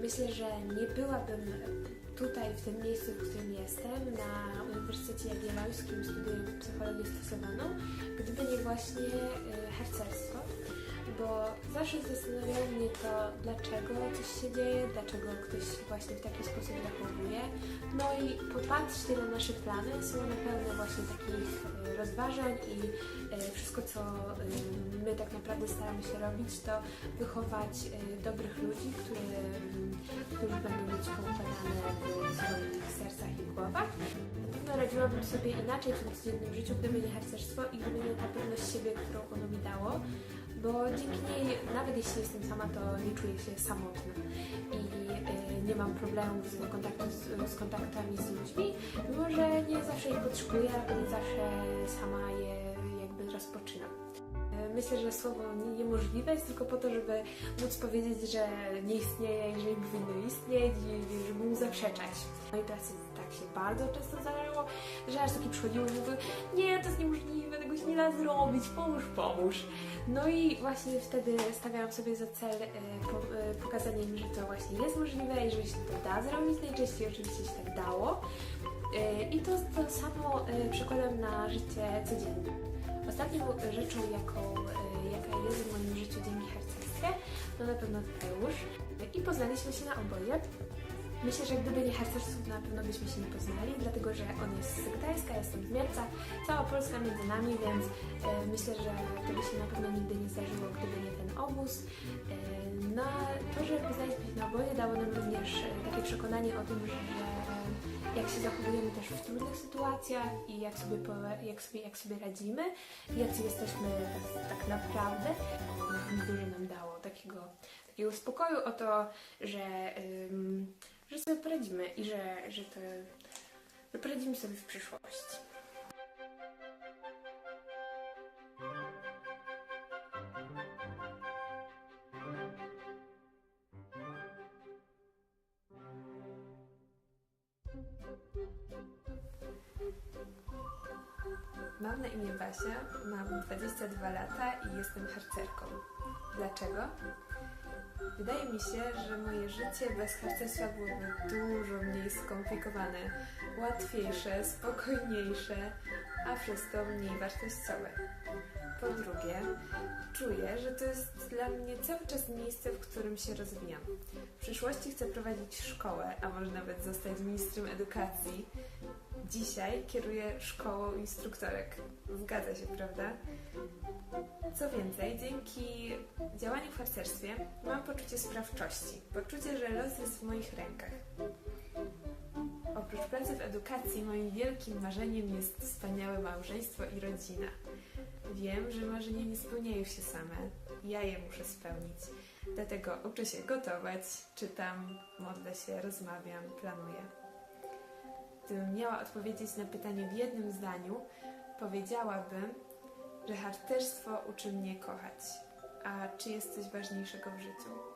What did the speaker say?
Myślę, że nie byłabym tutaj, w tym miejscu, w którym jestem, na Uniwersytecie Jagiellońskim studiując psychologię stosowaną, gdyby nie właśnie y, harcerstwo, bo zawsze zastanawiało mnie to, dlaczego coś się dzieje, dlaczego ktoś właśnie w taki sposób zachowuje. No i popatrzcie na nasze plany, są one pełne właśnie takich y, rozważań i y, wszystko, co y, my tak naprawdę staramy się robić, to wychować dobrych ludzi, które, y, którzy będą mieć poukładane w swoich sercach i głowach. Na pewno radziłabym sobie inaczej w tym codziennym życiu, gdyby nie harcerstwo i gdyby nie ta pewność siebie, którą ono mi dało, bo dzięki niej, nawet jeśli jestem sama, to nie czuję się samotna i y, nie mam problemów z, z, kontaktami z ludźmi, mimo że nie zawsze ich potrzebuję, nie zawsze sama je jakby rozpoczynam. Myślę, że słowo nie- niemożliwe jest tylko po to, żeby móc powiedzieć, że nie istnieje i że nie powinno istnieć i żeby mu zaprzeczać. W mojej pracy tak się bardzo często zdarzało, że aż takie przychodziły i mówiły nie, to jest niemożliwe, tego się nie da zrobić, pomóż, pomóż. No i właśnie wtedy stawiałam sobie za cel e, e, pokazanie im, że to właśnie jest możliwe i że się to da zrobić. Najczęściej oczywiście się tak dało. E, I to, to samo e, przekładam na życie codzienne. Ostatnią rzeczą, jaką, e, jaka jest w moim życiu dzięki harcerstwie, to na pewno Tadeusz. I poznaliśmy się na oboje. Myślę, że gdyby nie harcerstwo, to na pewno byśmy się nie poznali, dlatego że on jest z Gdańska, ja jestem z Mielca, cała Polska między nami, więc myślę, że to by się na pewno nigdy nie zdarzyło, gdyby nie ten obóz. No to, że poznaliśmy się na oboje, dało nam również takie przekonanie o tym, że jak się zachowujemy też w trudnych sytuacjach i jak sobie, jak sobie, jak sobie radzimy, jacy jesteśmy tak naprawdę. Dużo nam dało takiego, takiego spokoju o to, że, ym, że sobie poradzimy i że, że to poradzimy sobie w przyszłości. Mam na imię Basia, mam 22 lata i jestem harcerką. Dlaczego? Wydaje mi się, że moje życie bez harcerstwa byłoby dużo mniej skomplikowane, łatwiejsze, spokojniejsze, a przez to mniej wartościowe. Po drugie, czuję, że to jest dla mnie cały czas miejsce, w którym się rozwijam. W przyszłości chcę prowadzić szkołę, a może nawet zostać ministrem edukacji. Dzisiaj kieruję szkołą instruktorek. Zgadza się, prawda? Co więcej, dzięki działaniu w harcerstwie mam poczucie sprawczości, poczucie, że los jest w moich rękach. Oprócz pracy w edukacji, moim wielkim marzeniem jest wspaniałe małżeństwo i rodzina. Wiem, że marzenia nie spełniają się same. Ja je muszę spełnić. Dlatego uczę się gotować, czytam, modlę się, rozmawiam, planuję. Gdybym miała odpowiedzieć na pytanie w jednym zdaniu, powiedziałabym, że harcerstwo uczy mnie kochać. A czy jest coś ważniejszego w życiu?